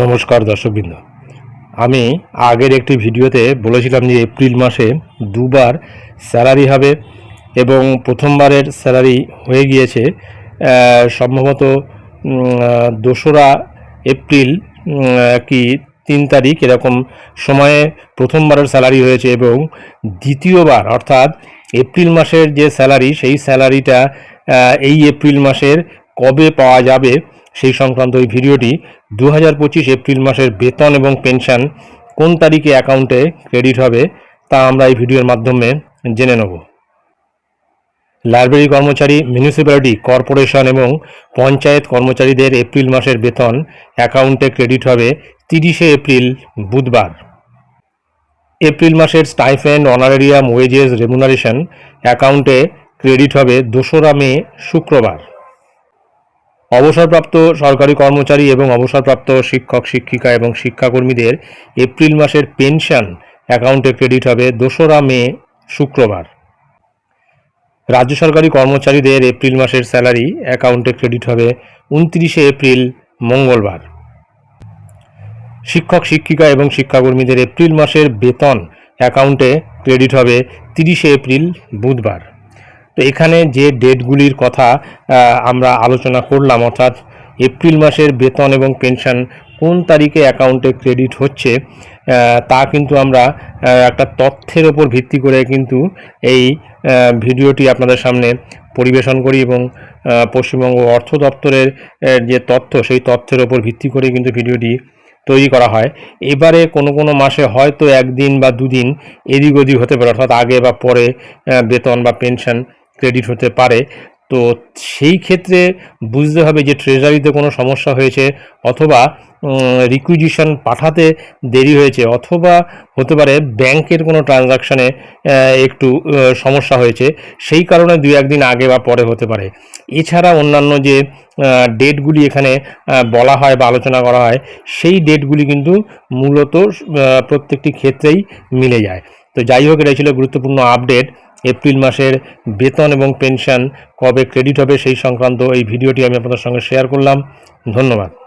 নমস্কার দর্শকবৃন্দ। আমি আগের একটি ভিডিওতে বলেছিলাম যে এপ্রিল মাসে দুবার স্যালারি হবে এবং প্রথমবারের স্যালারি হয়ে গিয়েছে সম্ভবত দোসরা এপ্রিল কি তিন তারিখ এরকম সময়ে প্রথমবারের স্যালারি হয়েছে এবং দ্বিতীয়বার অর্থাৎ এপ্রিল মাসের যে স্যালারি, সেই স্যালারিটা এই এপ্রিল মাসের কবে পাওয়া যাবে সেই সংক্রান্ত এই ভিডিওটি দু হাজার পঁচিশ এপ্রিল মাসের বেতন এবং পেনশন কোন তারিখে অ্যাকাউন্টে ক্রেডিট হবে তা আমরা এই ভিডিওর মাধ্যমে জেনে নেব। লাইব্রেরি কর্মচারী মিউনিসিপ্যালিটি কর্পোরেশন এবং পঞ্চায়েত কর্মচারীদের এপ্রিল মাসের বেতন অ্যাকাউন্টে ক্রেডিট হবে তিরিশে এপ্রিল, বুধবার। এপ্রিল মাসের স্টাইফেন্ড, অনারেরিয়াম, ওয়েজেস, রেমুনারেশন অ্যাকাউন্টে ক্রেডিট হবে দোসরা মে, শুক্রবার। অবসরপ্রাপ্ত সরকারি কর্মচারী এবং অবসরপ্রাপ্ত শিক্ষক, শিক্ষিকা এবং শিক্ষাকর্মীদের এপ্রিল মাসের পেনশন অ্যাকাউন্টে ক্রেডিট হবে দোসরা মে, শুক্রবার। রাজ্য সরকারি কর্মচারীদের এপ্রিল মাসের স্যালারি অ্যাকাউন্টে ক্রেডিট হবে উনত্রিশে এপ্রিল, মঙ্গলবার। শিক্ষক, শিক্ষিকা এবং শিক্ষাকর্মীদের এপ্রিল মাসের বেতন অ্যাকাউন্টে ক্রেডিট হবে তিরিশে এপ্রিল, বুধবার। তো এখানে যে ডেটগুলির কথা আমরা আলোচনা করলাম, অর্থাৎ এপ্রিল মাসের বেতন এবং পেনশন কোন তারিখে অ্যাকাউন্টে ক্রেডিট হচ্ছে তা কিন্তু আমরা একটা তথ্যের ওপর ভিত্তি করে কিন্তু এই ভিডিওটি আপনাদের সামনে পরিবেশন করি এবং পশ্চিমবঙ্গ অর্থ দপ্তরের যে তথ্য, সেই তথ্যের ওপর ভিত্তি করে কিন্তু ভিডিওটি তৈরি করা হয়। এবারে কোনো কোনো মাসে হয়তো একদিন বা দুদিন এদিক ওদিক হতে পারে, অর্থাৎ আগে বা পরে বেতন বা পেনশন ক্রেডিট হতে পারে। তো সেই ক্ষেত্রে বুঝতে হবে যে ট্রেজারিতে কোনো সমস্যা হয়েছে অথবা রিকুইজিশন পাঠাতে দেরি হয়েছে অথবা হতে পারে ব্যাংকের কোনো ট্রানজাকশানে একটু সমস্যা হয়েছে। সেই কারণে দুই একদিন আগে বা পরে হতে পারে। এছাড়া অন্যান্য যে ডেটগুলি এখানে বলা হয় বা আলোচনা করা হয়, সেই ডেটগুলি কিন্তু মূলত প্রত্যেকটি ক্ষেত্রেই মিলে যায়। তো যাই হোক এটা ছিল গুরুত্বপূর্ণ আপডেট এপ্রিল মাসের বেতন এবং পেনশন কবে ক্রেডিট হবে সেই সংক্রান্ত এই ভিডিওটি আমি আপনাদের সঙ্গে শেয়ার করলাম। ধন্যবাদ।